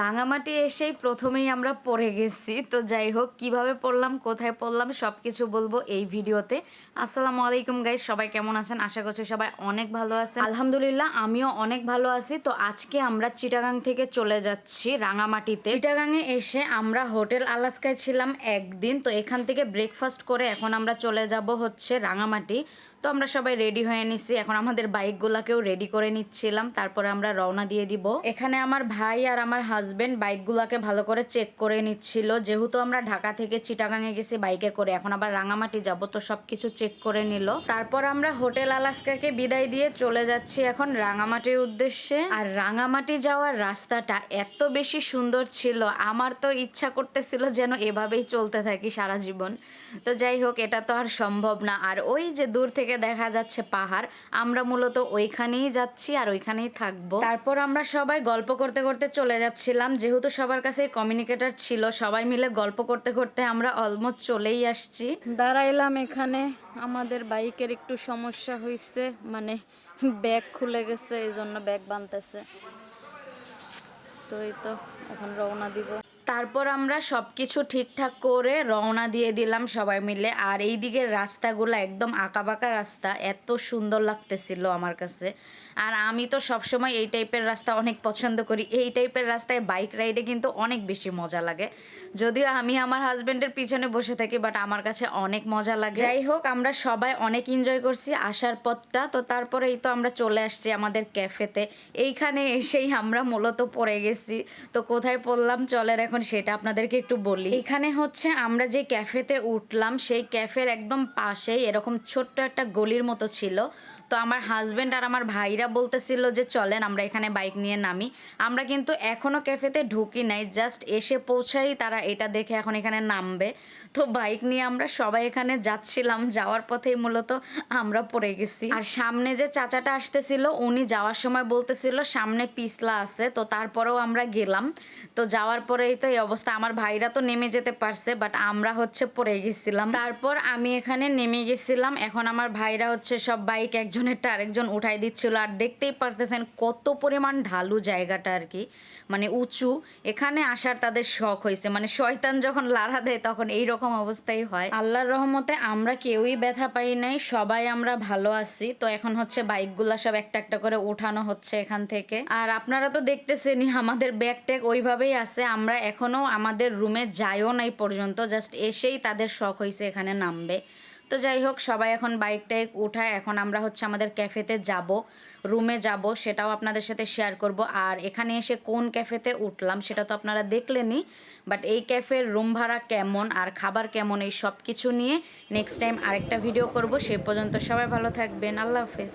রাঙামাটি এসেই প্রথমেই আমরা পড়ে গেছি। তো যাই হোক, কীভাবে পড়লাম, কোথায় পড়লাম সব কিছু বলব এই ভিডিওতে। আসসালামু আলাইকুম গাইজ সবাই কেমন আছেন? আশা করছি সবাই অনেক ভালো আছেন। আলহামদুলিল্লাহ, আমিও অনেক ভালো আছি। তো আজকে আমরা চিটাগাং থেকে চলে যাচ্ছি রাঙামাটিতে। চিটাগাংয়ে এসে আমরা হোটেল আলাস্কায় ছিলাম একদিন। তো এখান থেকে ব্রেকফাস্ট করে এখন আমরা চলে যাব হচ্ছে রাঙামাটি। তো আমরা সবাই রেডি হয়ে নিচ্ছি এখন আমাদের বাইকগুলাকেও রেডি করে নিচ্ছিলাম। তারপরে আমরা রওনা দিয়ে দিব। এখানে আমার ভাই আর আমার হাজবেন্ড বাইকগুলাকে ভালো করে চেক করে নিচ্ছিল। যেহেতু আমরা ঢাকা থেকে চিটাগাঙে গেছি বাইকে করে, এখন আবার রাঙামাটি যাব, তো সবকিছু চেক করে নিল। তারপর আমরা হোটেল আলাস্কাকে বিদায় দিয়ে চলে যাচ্ছি এখন রাঙামাটির উদ্দেশ্যে। আর রাঙামাটি যাওয়ার রাস্তাটা এত বেশি সুন্দর ছিল, আমার তো ইচ্ছা করতেছিল যেন এভাবেই চলতে থাকি সারা জীবন। তো যাই হোক, এটা তো আর সম্ভব না। আর ওই যে দূর থেকে দেখা যাচ্ছে পাহাড়, আমরা মূলত ওইখানেই যাচ্ছি আর ওইখানেই থাকব। তারপর আমরা সবাই গল্প করতে করতে চলে যাচ্ছিলাম যেহেতু সবার কাছে কমিউনিকেটর ছিল, সবাই মিলে গল্প করতে করতে আমরা অলমোস্ট চলেই আসছি। দাঁড়াইলাম এখানে, আমাদের বাইকের একটু সমস্যা হয়েছে মানে ব্যাগ খুলে গেছে এই জন্য ব্যাগ বানতেছে। তো এই তো, এখন রওনা দিব। তারপর আমরা সব কিছু ঠিকঠাক করে রওনা দিয়ে দিলাম সবাই মিলে। আর এই দিকের রাস্তাগুলো একদম আঁকাবাঁকা রাস্তা। এত সুন্দর লাগতেছিল আমার কাছে। আর আমি তো সবসময় এই টাইপের রাস্তা অনেক পছন্দ করি। এই টাইপের রাস্তায় বাইক রাইডে কিন্তু অনেক বেশি মজা লাগে। যদিও আমি আমার হাজব্যান্ডের পিছনে বসে থাকি বাট আমার কাছে অনেক মজা লাগে। যাই হোক, আমরা সবাই অনেক এনজয় করছি আসার পথটা। তো তারপরে এই তো আমরা চলে আসছি আমাদের ক্যাফেতে এইখানে এসেই আমরা মূলত পড়ে গেছি। তো কোথায় পড়লাম? চলের এখন সেটা আপনাদেরকে একটু বলি। এখানে হচ্ছে আমরা যে ক্যাফেতে উঠলাম, সেই ক্যাফের একদম পাশেই এরকম ছোট্ট একটা গলির মতো ছিল। তো আমার হাজব্যান্ড আর আমার ভাইরা বলতেছিল যে, চলেন আমরা এখানে বাইক নিয়ে নামি। আমরা কিন্তু এখনও ক্যাফেতে ঢুকি নাই জাস্ট এসে পৌঁছাই তারা এটা দেখে এখন এখানে নামবে। তো বাইক নিয়ে আমরা সবাই এখানে যাচ্ছিলাম, যাওয়ার পথেই মূলত আমরা পড়ে গেছি। আর সামনে যে চাচাটা আসতেছিল, উনি যাওয়ার সময় বলতেছিল, সামনে পিছলা আছে। তো তারপরেও আমরা গেলাম। তো যাওয়ার পরেই তো এই অবস্থা। আমার ভাইরা তো নেমে যেতে পারছে বাট আমরা হচ্ছে পড়ে গেছিলাম। তারপর আমি এখানে নেমে গেছিলাম। এখন আমার ভাইরা হচ্ছে সব বাইক একজনেরটা আরেকজন উঠাই দিচ্ছিল। আর দেখতেই পারতেছেন কত পরিমাণ ঢালু জায়গাটা আর কি। মানে উঁচু। এখানে আসার তাদের শখ হয়েছে। মানে শয়তান যখন লাড়া দেয়, তখন এই রকম অবস্থাই হয়। আল্লাহর রহমতে আমরা কেউই ব্যথা পাই নাই। সবাই আমরা ভালো আছি। তো এখন হচ্ছে বাইকগুলা সব একটা একটা করে উঠানো হচ্ছে এখান থেকে। আর আপনারা তো দেখতেছেনই, আমাদের ব্যাগ ট্যাগ ওইভাবেই আছে। আমরা এখনও আমাদের রুমে যায়ও নাই পর্যন্ত জাস্ট এসেই তাদের শখ হয়েছে এখানে নামবে। তো যাই হোক, সবাই এখন বাইক টাইক উঠায়, এখন আমরা হচ্ছে আমাদের ক্যাফেতে যাব রুমে যাব, সেটাও আপনাদের সাথে শেয়ার করব। আর এখানে এসে কোন ক্যাফেতে উঠলাম সেটা তো আপনারা দেখলেনই বাট এই ক্যাফের রুম ভাড়া কেমন আর খাবার কেমন এই সব কিছু নিয়ে নেক্সট টাইম আরেকটা ভিডিও করব। সে পর্যন্ত সবাই ভালো থাকবেন। আল্লাহ হাফেজ।